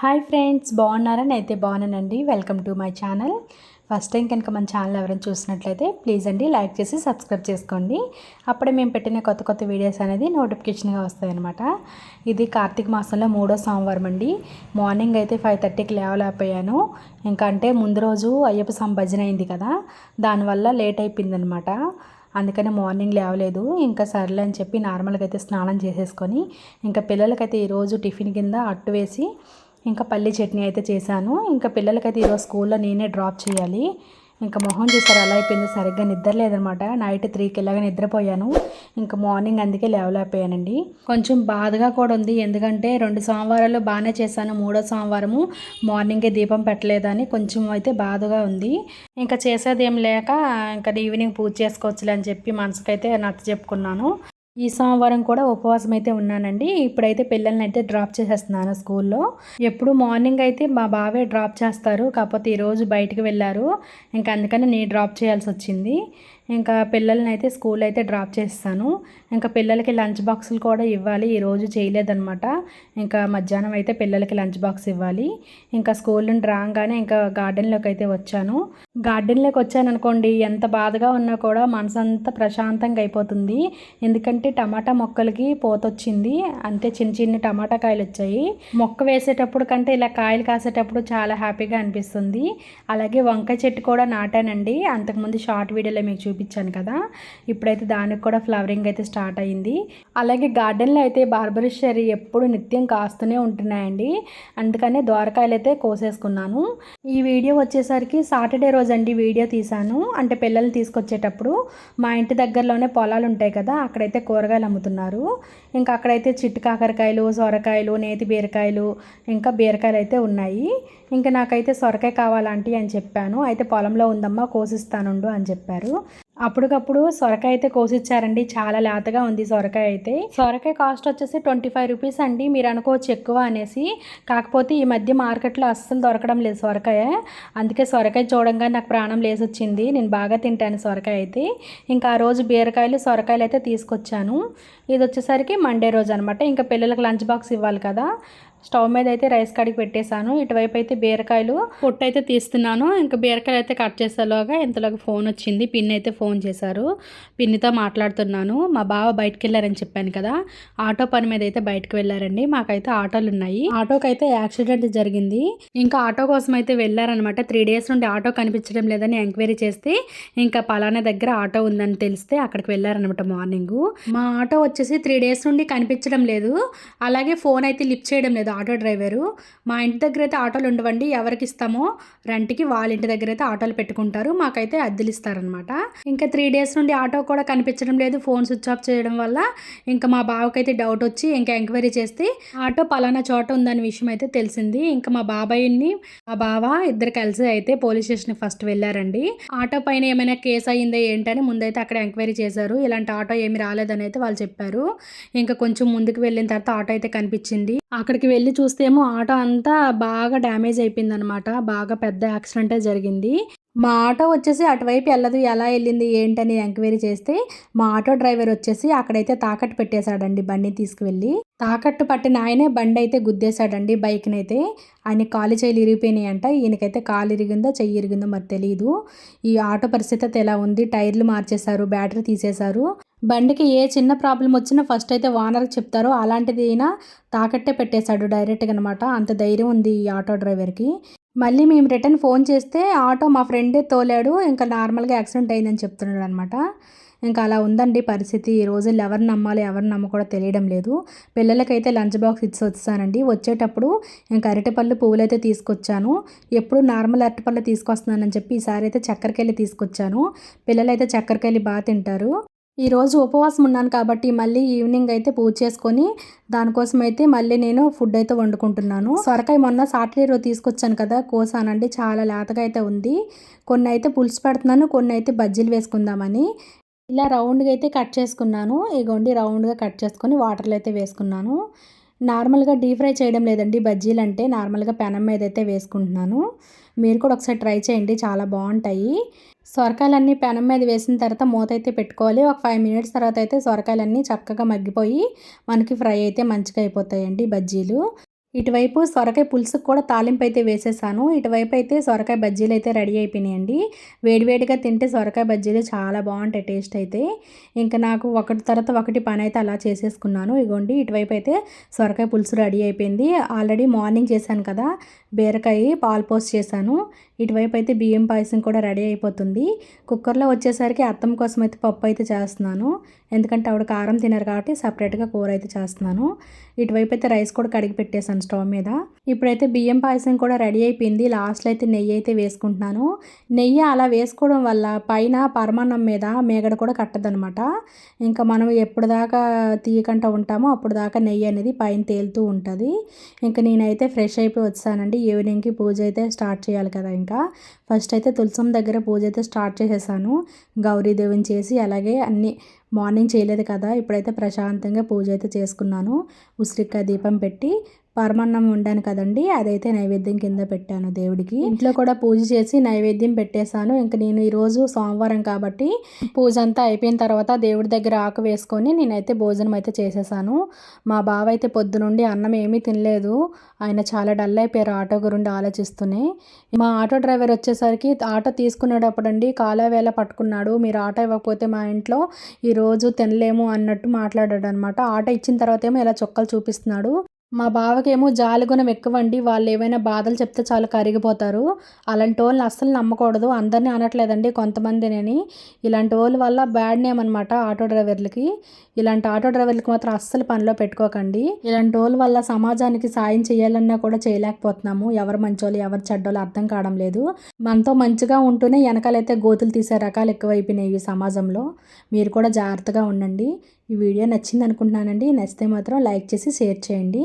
Hi friends బాగున్నారని అయితే బాగున్నానండి. Welcome to my channel. First time కనుక మన ఛానల్ ఎవరైనా చూసినట్లయితే ప్లీజ్ అండి లైక్ చేసి సబ్స్క్రైబ్ చేసుకోండి. అప్పుడే మేము పెట్టిన కొత్త కొత్త వీడియోస్ అనేది నోటిఫికేషన్గా వస్తాయన్నమాట. ఇది కార్తీక మాసంలో మూడో సోమవారం అండి. మార్నింగ్ అయితే ఫైవ్ థర్టీకి లేవలేకపోయాను ఇంకా అంటే ముందు రోజు అయ్యప్ప స్వామి భజన అయింది కదా దానివల్ల లేట్ అయిపోయిందనమాట అందుకని మార్నింగ్ లేవలేదు. ఇంకా సర్లే అని చెప్పి నార్మల్గా అయితే స్నానం చేసేసుకొని ఇంకా పిల్లలకైతే ఈరోజు టిఫిన్ కింద అట్టు వేసి ఇంకా పల్లి చట్నీ అయితే చేశాను. ఇంకా పిల్లలకైతే ఈరోజు స్కూల్లో నేనే డ్రాప్ చేయాలి. ఇంకా మొహం చూసారు అలా అయిపోయింది. సరిగ్గా నిద్ర లేదనమాట. నైట్ త్రీకి ఇలాగ నిద్రపోయాను. ఇంకా మార్నింగ్ అందుకే లేవలేకపోయానండి కొంచెం బాధగా కూడా ఉంది. ఎందుకంటే రెండు సోమవారాలు బాగానే చేశాను. మూడో సోమవారము మార్నింగే దీపం పెట్టలేదని కొంచెం అయితే బాధగా ఉంది. ఇంకా చేసేది ఏం లేక ఇంకా ఈవినింగ్ పూజ చేసుకోవచ్చులే అని చెప్పి మనసుకైతే నచ్చ చెప్పుకున్నాను. ఈ సోమవారం కూడా ఉపవాసం అయితే ఉన్నానండి. ఇప్పుడైతే పిల్లల్ని అయితే డ్రాప్ చేసేస్తున్నాను స్కూల్లో. ఎప్పుడు మార్నింగ్ అయితే మా బావే డ్రాప్ చేస్తారు. కాకపోతే ఈరోజు బయటికి వెళ్ళారు. ఇంకా అందుకని నేను డ్రాప్ చేయాల్సి వచ్చింది ఇంకా పిల్లల్ని అయితే స్కూల్ అయితే డ్రాప్ చేస్తాను. ఇంకా పిల్లలకి లంచ్ బాక్సులు కూడా ఇవ్వాలి. ఈరోజు చేయలేదన్నమాట. ఇంకా మధ్యాహ్నం అయితే పిల్లలకి లంచ్ బాక్స్ ఇవ్వాలి. ఇంకా స్కూల్ నుండి రాగానే ఇంకా గార్డెన్లోకి అయితే వచ్చాను. గార్డెన్లోకి వచ్చాను అనుకోండి ఎంత బాధగా ఉన్నా కూడా మనసంతా ప్రశాంతంగా అయిపోతుంది. ఎందుకంటే టమాటా మొక్కలకి పోతొచ్చింది. అంతే చిన్న చిన్న టమాటా కాయలు వచ్చాయి మొక్క వేసేటప్పుడు కంటే ఇలా కాయలు కాసేటప్పుడు చాలా హ్యాపీగా అనిపిస్తుంది. అలాగే వంకాయ చెట్టు కూడా నాటానండి. అంతకుముందు షార్ట్ వీడియోలో మీకు చూపి చూపించాను కదా. ఇప్పుడైతే దానికి కూడా ఫ్లవరింగ్ అయితే స్టార్ట్ అయ్యింది. అలాగే గార్డెన్లో అయితే బార్బరీ షెర్రీ ఎప్పుడు నిత్యం కాస్తూనే ఉంటున్నాయండి. అందుకనే ద్వారకాయలు అయితే కోసేసుకున్నాను. ఈ వీడియో వచ్చేసరికి సాటర్డే రోజు అండి వీడియో తీశాను. అంటే పిల్లల్ని తీసుకొచ్చేటప్పుడు మా ఇంటి దగ్గరలోనే పొలాలు ఉంటాయి కదా అక్కడైతే కూరగాయలు అమ్ముతున్నారు. ఇంకా అక్కడైతే చిట్టు కాకరకాయలు సొరకాయలు నేతి బీరకాయలు ఇంకా బీరకాయలు అయితే ఉన్నాయి. ఇంకా నాకైతే సొరకాయ కావాలంటే అని చెప్పాను. అయితే పొలంలో ఉందమ్మా కోసిస్తానుండు అని చెప్పారు. అప్పటికప్పుడు సొరకాయ అయితే కోసిచ్చారండి. చాలా లేతగా ఉంది సొరకాయ అయితే. సొరకాయ కాస్ట్ వచ్చేసి ట్వంటీ ఫైవ్ రూపీస్ అండి. మీరు అనుకోవచ్చు ఎక్కువ అనేసి. కాకపోతే ఈ మధ్య మార్కెట్లో అస్సలు దొరకడం లేదు సొరకాయ. అందుకే సొరకాయ చూడంగా నాకు ప్రాణం లేసొచ్చింది. నేను బాగా తింటాను సొరకాయ అయితే. ఇంకా ఆ రోజు బీరకాయలు సొరకాయలు అయితే తీసుకొచ్చాను. ఇది వచ్చేసరికి మండే రోజు అనమాట ఇంకా పిల్లలకు లంచ్ బాక్స్ ఇవ్వాలి కదా. స్టవ్ మీద అయితే రైస్ కడిగి పెట్టేశాను. ఇటువైపు అయితే బీరకాయలు పొట్టు అయితే తీస్తున్నాను. ఇంకా బీరకాయలు అయితే కట్ చేసేలోగా ఇంతలోగా ఫోన్ వచ్చింది. పిన్ అయితే ఫోన్ చేశారు. పిన్నితో మాట్లాడుతున్నాను. మా బావ బయటకు వెళ్ళారని చెప్పాను కదా. ఆటో పని మీద అయితే బయటకు వెళ్ళారండి. మాకైతే ఆటోలు ఉన్నాయి. ఆటోకి అయితే యాక్సిడెంట్ జరిగింది. ఇంకా ఆటో కోసం అయితే వెళ్ళారనమాట. త్రీ డేస్ నుండి ఆటో కనిపించడం లేదని ఎంక్వైరీ చేస్తే ఇంకా పలానా దగ్గర ఆటో ఉందని తెలిస్తే అక్కడికి వెళ్ళారనమాట మార్నింగ్. మా ఆటో వచ్చేసి త్రీ డేస్ నుండి కనిపించడం లేదు. అలాగే ఫోన్ అయితే లిఫ్ట్ చేయడం లేదు. Auto driver. మా ఇంటి దగ్గర అయితే ఆటోలు ఉండవండి. ఎవరికి ఇస్తామో రెంట్కి వాళ్ళ ఇంటి దగ్గర అయితే ఆటోలు పెట్టుకుంటారు. మాకైతే అద్దెలు ఇస్తారనమాట ఇంకా త్రీ డేస్ నుండి ఆటో కూడా కనిపించడం లేదు. ఫోన్ స్విచ్ ఆఫ్ చేయడం వల్ల ఇంకా మా బావకైతే డౌట్ వచ్చి ఇంకా ఎంక్వైరీ చేస్తే ఆటో పలానా చోట ఉందనే విషయం అయితే తెలిసింది. ఇంకా మా బాబాయిని మా బావ ఇద్దరు కలిసి అయితే పోలీస్ స్టేషన్కి ఫస్ట్ వెళ్ళారండి. ఆటో పైన ఏమైనా కేసు అయ్యిందా ఏంటని ముందైతే అక్కడ ఎంక్వైరీ చేశారు. ఇలాంటి ఆటో ఏమి రాలేదని అయితే వాళ్ళు చెప్పారు. ఇంకా కొంచెం ముందుకు వెళ్ళిన తర్వాత ఆటో అయితే కనిపించింది. అక్కడికి వెళ్ళి చూస్తేమో ఆటో అంతా బాగా డ్యామేజ్ అయిపోయిందనమాట బాగా పెద్ద యాక్సిడెంటే జరిగింది. మా ఆటో వచ్చేసి అటువైపు వెళ్ళదు. ఎలా వెళ్ళింది ఏంటని ఎంక్వైరీ చేస్తే మా ఆటో డ్రైవర్ వచ్చేసి అక్కడైతే తాకట్టు పెట్టేశాడండి బండి తీసుకువెళ్ళి. తాకట్టు పట్టిన ఆయనే బండి అయితే గుద్దేశాడండి బైక్ని అయితే ఆయన కాలు చేయి ఇరిగిపోయినాయి అంట ఈయనకైతే కాలు ఇరిగిందో చెయ్యి ఇరిగిందో మరి తెలియదు ఈ ఆటో పరిస్థితి అయితే ఎలా ఉంది? టైర్లు మార్చేశారు బ్యాటరీ తీసేశారు. బండికి ఏ చిన్న ప్రాబ్లం వచ్చినా ఫస్ట్ అయితే ఓనర్కి చెప్తారో. అలాంటిది అయినా తాకట్టే పెట్టేశాడు డైరెక్ట్గా అనమాట అంత ధైర్యం ఉంది ఈ ఆటో డ్రైవర్కి మళ్ళీ మేము రిటర్న్ ఫోన్ చేస్తే ఆటో మా ఫ్రెండే తోలాడు. ఇంకా నార్మల్గా యాక్సిడెంట్ అయిందని చెప్తున్నాడు అనమాట ఇంకా అలా ఉందండి పరిస్థితి. ఈ రోజుల్లో ఎవరు నమ్మాలి ఎవరు నమ్మకూడో తెలియడం లేదు. పిల్లలకైతే లంచ్ బాక్స్ ఇచ్చి వచ్చానండి వచ్చేటప్పుడు ఇంకా అరటిపళ్ళు పువ్వులు అయితే తీసుకొచ్చాను. ఎప్పుడు నార్మల్ అరటిపళ్ళు తీసుకొస్తున్నానని చెప్పి ఈసారి అయితే చక్కెరకెళ్ళి తీసుకొచ్చాను. పిల్లలైతే చక్కెరకెళ్ళి బాగా తింటారు. ఈరోజు ఉపవాసం ఉన్నాను కాబట్టి మళ్ళీ ఈవినింగ్ అయితే పూజ చేసుకొని దానికోసం అయితే మళ్ళీ నేను ఫుడ్ అయితే వండుకుంటున్నాను. సొరకాయ మొన్న సాటర్డే తీసుకొచ్చాను కదా కోసానండి. చాలా లేతగా అయితే ఉంది. కొన్ని అయితే పులుసు పెడుతున్నాను కొన్ని అయితే బజ్జీలు వేసుకుందామని. ఇలా రౌండ్గా అయితే కట్ చేసుకున్నాను. ఇగోండి రౌండ్గా కట్ చేసుకొని వాటర్లో అయితే వేసుకున్నాను. నార్మల్గా డీప్ ఫ్రై చేయడం లేదండి. బజ్జీలు అంటే నార్మల్గా పెనం మీద అయితే వేసుకుంటున్నాను. మీరు కూడా ఒకసారి ట్రై చేయండి. చాలా బాగుంటాయి. సొరకాయలన్నీ పెనం మీద వేసిన తర్వాత మూత అయితే పెట్టుకోవాలి. ఒక ఫైవ్ మినిట్స్ తర్వాత అయితే సొరకాయలన్నీ చక్కగా మగ్గిపోయి మనకి ఫ్రై అయితే మంచిగా అయిపోతాయండి బజ్జీలు. ఇటువైపు సొరకాయ పులుసుకు కూడా తాలింపు అయితే వేసేసాను. ఇటువైపు అయితే సొరకాయ బజ్జీలు అయితే రెడీ అయిపోయినాయండి. వేడివేడిగా తింటే సొరకాయ బజ్జీలు చాలా బాగుంటాయి టేస్ట్ అయితే. ఇంకా నాకు ఒకటి తర్వాత ఒకటి పని అయితే అలా చేసేసుకున్నాను. ఇగోండి ఇటువైపు అయితే సొరకాయ పులుసు రెడీ అయిపోయింది. ఆల్రెడీ మార్నింగ్ చేశాను కదా బీరకాయ పాలు పోస్ట్ చేశాను. ఇటువైపు అయితే బియ్యం పాయసం కూడా రెడీ అయిపోతుంది. కుక్కర్లో వచ్చేసరికి అత్తం కోసం అయితే పప్పు అయితే చేస్తున్నాను. ఎందుకంటే ఆవిడ కారం తినరు కాబట్టి సపరేట్గా కూర అయితే చేస్తున్నాను. ఇటువైపు అయితే రైస్ కూడా కడిగి పెట్టేశాను. స్టవ్ మీద. ఇప్పుడైతే బియ్యం పాయసం కూడా రెడీ అయిపోయింది. లాస్ట్లో అయితే నెయ్యి అయితే వేసుకుంటున్నాను. నెయ్యి అలా వేసుకోవడం వల్ల పైన పరమాన్నం మీద మేగడ కూడా కట్టదనమాట. ఇంకా మనం ఎప్పుడు దాకా తీయకుండా ఉంటామో అప్పుడు దాకా నెయ్యి అనేది పైన తేలుతూ ఉంటుంది. ఇంకా నేనైతే ఫ్రెష్ అయిపోయి వచ్చానండి. ఈవినింగ్కి పూజ అయితే స్టార్ట్ చేయాలి కదా ఇంకా. ఫస్ట్ అయితే తులసం దగ్గర పూజ అయితే స్టార్ట్ చేసేసాను. గౌరీదేవిని చేసి అలాగే అన్ని మార్నింగ్ చేయలేదు కదా. ఇప్పుడైతే ప్రశాంతంగా పూజ అయితే చేసుకున్నాను. ఉసిరికాయ దీపం పెట్టి పరమాన్నం వండాను కదండి అదైతే నైవేద్యం కింద పెట్టాను దేవుడికి. ఇంట్లో కూడా పూజ చేసి నైవేద్యం పెట్టేశాను. ఇంక నేను ఈరోజు సోమవారం కాబట్టి పూజ అంతా అయిపోయిన తర్వాత దేవుడి దగ్గర ఆకు వేసుకొని నేనైతే భోజనం అయితే చేసేసాను మా బావ అయితే పొద్దునుండి అన్నం ఏమీ తినలేదు. ఆయన చాలా డల్ అయిపోయారు ఆటో గురించి ఆలోచిస్తూనే. మా ఆటో డ్రైవర్ వచ్చేసరికి ఆటో తీసుకునేటప్పుడు అండి కాలవేళ పట్టుకున్నాడు మీరు ఆటో ఇవ్వకపోతే మా ఇంట్లో ఈరోజు తినలేము అన్నట్టు మాట్లాడాడు అనమాట ఆటో ఇచ్చిన తర్వాత ఏమో ఇలా చొక్కలు చూపిస్తున్నాడు. మా బావకేమో జాలిగుణం ఎక్కువండి వాళ్ళు ఏమైనా బాధలు చెప్తే చాలా కరిగిపోతారు. అలాంటి వాళ్ళని అస్సలు నమ్మకూడదు. అందరినీ అనట్లేదండి కొంతమందిని ఇలాంటి వాళ్ళ వల్ల బ్యాడ్ నేమ్ అనమాట ఆటో డ్రైవర్లకి. ఇలాంటి ఆటో డ్రైవర్లకి మాత్రం అస్సలు పనిలో పెట్టుకోకండి. ఇలాంటి వాళ్ళ వల్ల సమాజానికి సాయం చేయాలన్నా కూడా చేయలేకపోతున్నాము. ఎవరు మంచోళ్ళు ఎవరు చెడ్డోళ్ళు అర్థం కావడం లేదు. మనతో మంచిగా ఉంటూనే వెనకాలైతే గోతులు తీసే రకాలు ఎక్కువైపోయినాయి ఈ సమాజంలో. మీరు కూడా జాగ్రత్తగా ఉండండి. ఈ వీడియో నచ్చింది అనుకుంటున్నానండి నచ్చితే మాత్రం లైక్ చేసి షేర్ చేయండి.